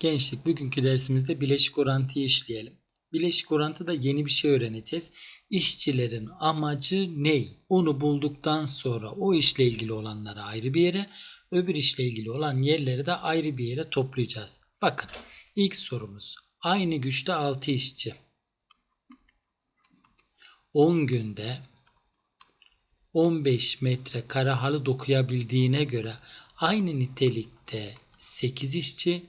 Gençlik bugünkü dersimizde bileşik orantıyı işleyelim. Bileşik orantıda yeni bir şey öğreneceğiz. İşçilerin amacı ne? Onu bulduktan sonra o işle ilgili olanları ayrı bir yere, öbür işle ilgili olan yerleri de ayrı bir yere toplayacağız. Bakın ilk sorumuz. Aynı güçte 6 işçi. 10 günde 15 metre kare halı dokuyabildiğine göre aynı nitelikte 8 işçi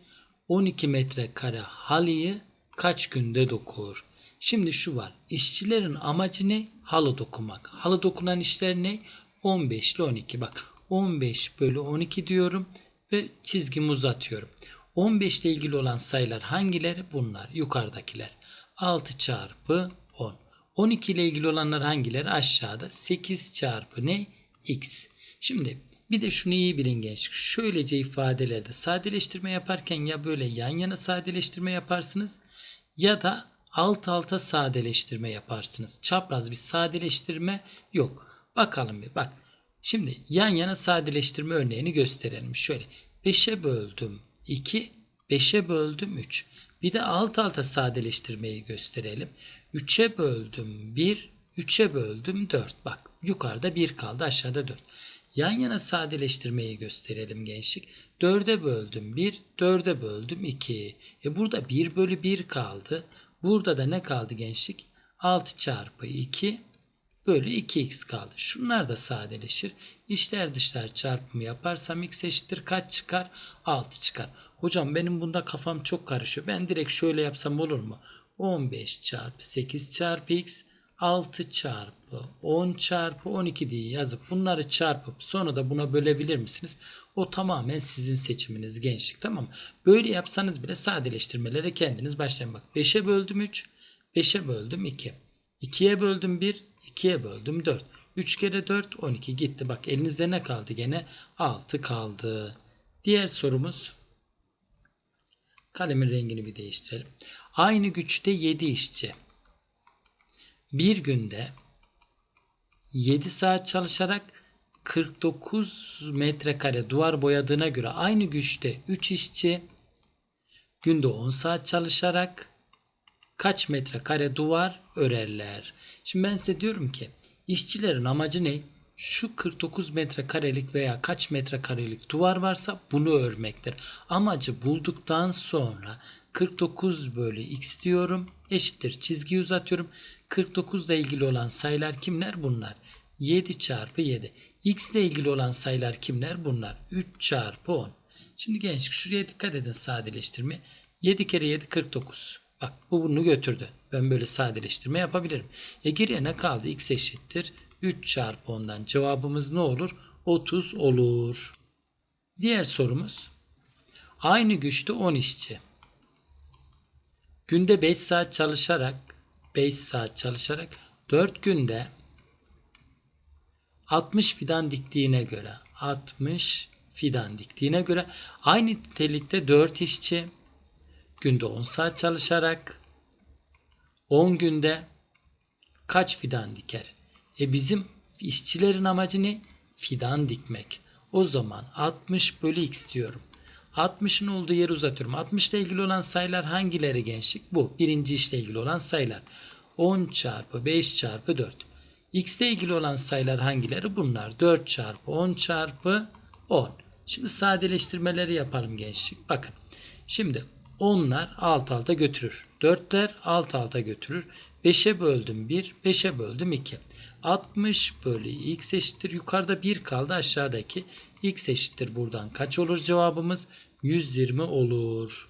12 metre kare halıyı kaç günde dokur? Şimdi şu var. İşçilerin amacı ne? Halı dokumak. Halı dokunan işler ne? 15 ile 12. Bak 15 bölü 12 diyorum ve çizgimi uzatıyorum. 15 ile ilgili olan sayılar hangileri? Bunlar. Yukarıdakiler. 6 çarpı 10. 12 ile ilgili olanlar hangileri? Aşağıda. 8 çarpı ne? X. Şimdi bir de şunu iyi bilin gençlik. Şöylece ifadelerde sadeleştirme yaparken ya böyle yan yana sadeleştirme yaparsınız ya da alt alta sadeleştirme yaparsınız. Çapraz bir sadeleştirme yok. Bakalım bir bak. Şimdi yan yana sadeleştirme örneğini gösterelim. Şöyle 5'e böldüm 2, 5'e böldüm 3. Bir de alt alta sadeleştirmeyi gösterelim. 3'e böldüm 1, 3'e böldüm 4. Bak yukarıda 1 kaldı aşağıda 4. Yan yana sadeleştirmeyi gösterelim gençlik. 4'e böldüm 1, 4'e böldüm 2. E burada 1 bölü 1 kaldı. Burada da ne kaldı gençlik? 6 çarpı 2 bölü 2x kaldı. Şunlar da sadeleşir. İşler dışlar çarpımı yaparsam x eşittir kaç çıkar? 6 çıkar. Hocam benim bunda kafam çok karışıyor. Ben direkt şöyle yapsam olur mu? 15 çarpı 8 çarpı x 6 çarpı 10 çarpı 12 diye yazıp bunları çarpıp sonra da buna bölebilir misiniz? O tamamen sizin seçiminiz gençlik tamam mı? Böyle yapsanız bile sadeleştirmelere kendiniz başlayın. Bak 5'e böldüm 3, 5'e böldüm 2. 2'ye böldüm 1, 2'ye böldüm 4. 3 kere 4, 12 gitti. Bak elinizde ne kaldı gene? 6 kaldı. Diğer sorumuz. Kalemin rengini bir değiştirelim. Aynı güçte 7 işçi bir günde 7 saat çalışarak 49 metrekare duvar boyadığına göre aynı güçte 3 işçi günde 10 saat çalışarak kaç metrekare duvar örerler? Şimdi ben size diyorum ki işçilerin amacı ne? Şu 49 metrekarelik veya kaç metrekarelik duvar varsa bunu örmektir. Amacı bulduktan sonra 49 bölü x diyorum. Eşittir çizgi uzatıyorum. 49 ile ilgili olan sayılar kimler? Bunlar. 7 çarpı 7. X ile ilgili olan sayılar kimler? Bunlar. 3 çarpı 10. Şimdi gençlik şuraya dikkat edin sadeleştirme. 7 kere 7 49. Bak bu bunu götürdü. Ben böyle sadeleştirme yapabilirim. E geriye ne kaldı? X eşittir. 3 çarpı 10'dan cevabımız ne olur? 30 olur. Diğer sorumuz. Aynı güçte 10 işçi. Günde 5 saat çalışarak 5 saat çalışarak 4 günde 60 fidan diktiğine göre 60 fidan diktiğine göre aynı nitelikte 4 işçi günde 10 saat çalışarak 10 günde kaç fidan diker? E bizim işçilerin amacı ne? Fidan dikmek. O zaman 60 bölü x diyorum. 60'ın olduğu yeri uzatıyorum. 60 ile ilgili olan sayılar hangileri gençlik? Bu. Birinci işle ilgili olan sayılar. 10 çarpı 5 çarpı 4. X ile ilgili olan sayılar hangileri? Bunlar. 4 çarpı 10 çarpı 10. Şimdi sadeleştirmeleri yapalım gençlik. Bakın. Şimdi 10'lar alt alta götürür. 4'ler alt alta götürür. 5'e böldüm 1, 5'e böldüm 2. 60 bölü x eşittir. Yukarıda 1 kaldı aşağıdaki. x eşittir buradan kaç olur cevabımız? 120 olur.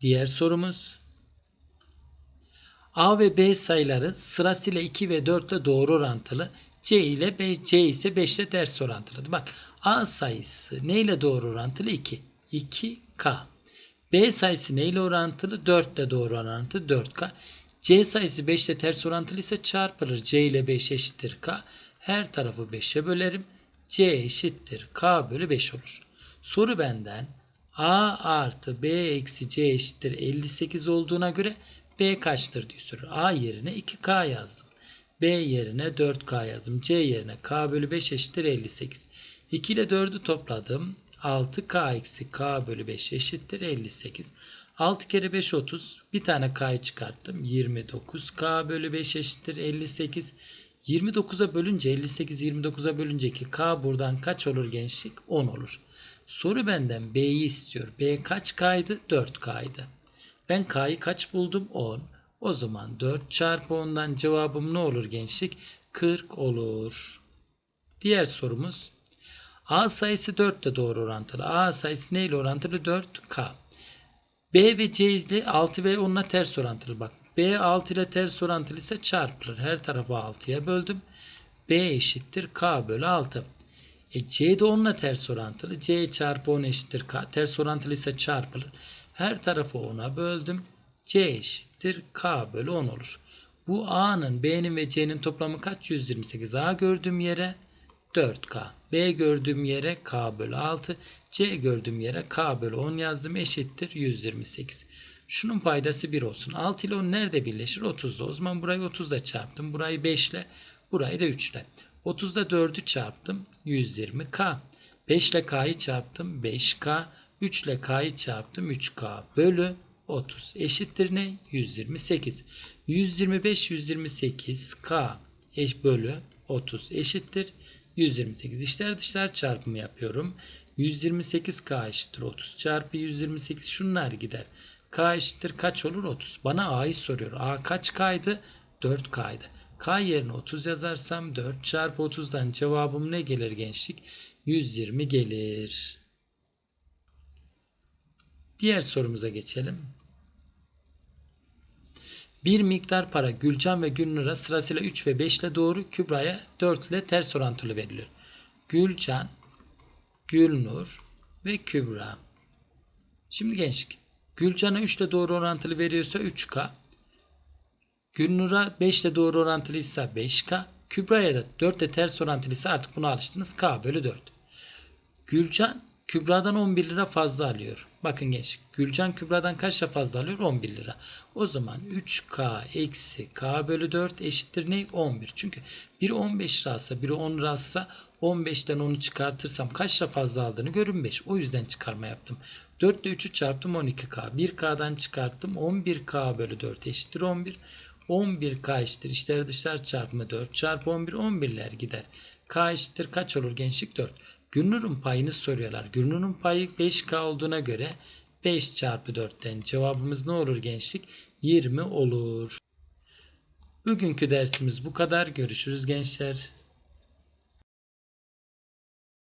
Diğer sorumuz. A ve B sayıları sırasıyla 2 ve 4 ile doğru orantılı. C ile B, C ise 5 ile ters orantılı. Bak A sayısı ne ile doğru orantılı? 2. 2K. B sayısı ne ile orantılı? 4 ile doğru orantılı 4K. C sayısı 5 ile ters orantılı ise çarpılır. C ile 5 eşittir K. Her tarafı 5'e bölerim. C eşittir K bölü 5 olur. Soru benden A artı B eksi C eşittir 58 olduğuna göre B kaçtır diye soruyor. A yerine 2K yazdım. B yerine 4K yazdım. C yerine K bölü 5 eşittir 58. 2 ile 4'ü topladım. 6k eksi k bölü 5 eşittir 58. 6 kere 5 30. Bir tane k'yı çıkarttım. 29k bölü 5 eşittir 58. 29'a bölünce 58 29'a bölünce ki k buradan kaç olur gençlik? 10 olur. Soru benden b'yi istiyor. b kaç k'ydı? 4k'ydı. Ben k'yı kaç buldum? 10. O zaman 4 çarpı 10'dan cevabım ne olur gençlik? 40 olur. Diğer sorumuz. A sayısı 4 ile doğru orantılı. A sayısı ne ile orantılı? 4K. B ve C ile 6 ve onunla ters orantılı. Bak B 6 ile ters orantılı ise çarpılır. Her tarafı 6'ya böldüm. B eşittir K bölü 6. E C de onunla ters orantılı. C çarpı 10 eşittir K. Ters orantılı ise çarpılır. Her tarafı 10'a böldüm. C eşittir K bölü 10 olur. Bu A'nın, B'nin ve C'nin toplamı kaç? 128. A gördüğüm yere 4K. B gördüğüm yere K bölü 6. C gördüğüm yere K bölü 10 yazdım. Eşittir 128. Şunun paydası 1 olsun. 6 ile 10 nerede birleşir? 30'da. O zaman burayı 30'da çarptım. Burayı 5 ile. Burayı da 3 ile. 30'da 4'ü çarptım. 120K. 5 ile K'yı çarptım. 5K. 3 ile K'yı çarptım. 3K bölü 30 eşittir ne? 128. 125 128 K eş bölü 30 eşittir 128. İşler dışlar çarpımı yapıyorum. 128 K eşittir 30 çarpı 128 şunlar gider. K eşittir kaç olur? 30. Bana A'yı soruyor. A kaç K'ydı? 4 K'ydı. K yerine 30 yazarsam 4 çarpı 30'dan cevabım ne gelir gençlik? 120 gelir. Diğer sorumuza geçelim. Bir miktar para Gülcan ve Gülnur'a sırasıyla 3 ve 5 ile doğru Kübra'ya 4 ile ters orantılı veriliyor. Gülcan, Gülnur ve Kübra. Şimdi gençlik. Gülcan'a 3 ile doğru orantılı veriyorsa 3K. Gülnur'a 5 ile doğru orantılıysa 5K. Kübra'ya da 4 ile ters orantılıysa artık buna alıştınız. K bölü 4. Gülcan Kübra'dan 11 lira fazla alıyor. Bakın genç. Gülcan Kübra'dan kaç lira fazla alıyor? 11 lira. O zaman 3K eksi K bölü 4 eşittir ne? 11. Çünkü biri 15 liraysa biri 10 liraysa 15'ten 10'u çıkartırsam kaç lira fazla aldığını görün 5. O yüzden çıkarma yaptım. 4 ile 3'ü çarptım 12K. 1K'dan çıkarttım 11K bölü 4 eşittir 11. 11K eşittir. İşler dışlar çarpımı 4 çarpı 11 11'ler gider. K eşittir kaç olur gençlik 4. Gülnur'un payını soruyorlar. Gülnur'un payı 5K olduğuna göre 5 çarpı 4'ten cevabımız ne olur gençlik? 20 olur. Bugünkü dersimiz bu kadar. Görüşürüz gençler.